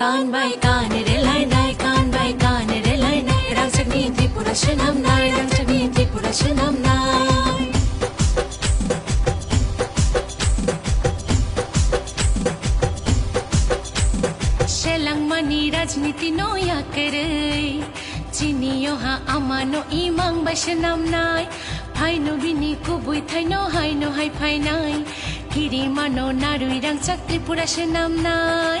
কান বাই কান রে লাই নাই কান বাই কান রে লাই নাই রাজনী ত্রিপুরা সুনাম নাই রাজনী ত্রিপুরা সুনাম নাই সেলাংমানি রাজনীতি নয়া করে চিনিও হা আমানো ইমাং বাইসে নাম নাই ফাইনো বিনি কুবুই থাইনো হাইনো হাই ফাই নাই কিরি মানো নারুই রাং চাক ত্রিপুরা সে নাম নাই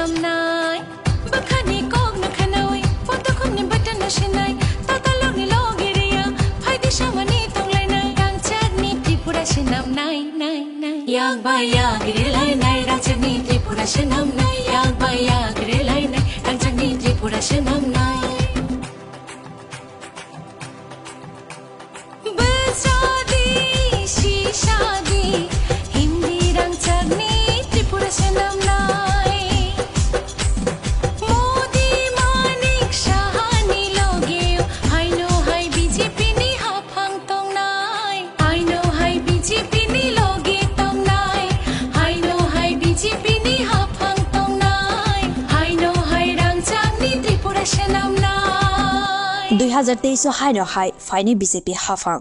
ত্রিপুরাসে নাম নাই নাই নাই ইয়াং বা ইয়াং রিলাই নাই রাজ্যের নি ত্রিপুরাসে নাম নাই দুহেজাৰ তেইছ হাই নহাই ফাইনে বিজেপি হাফাং।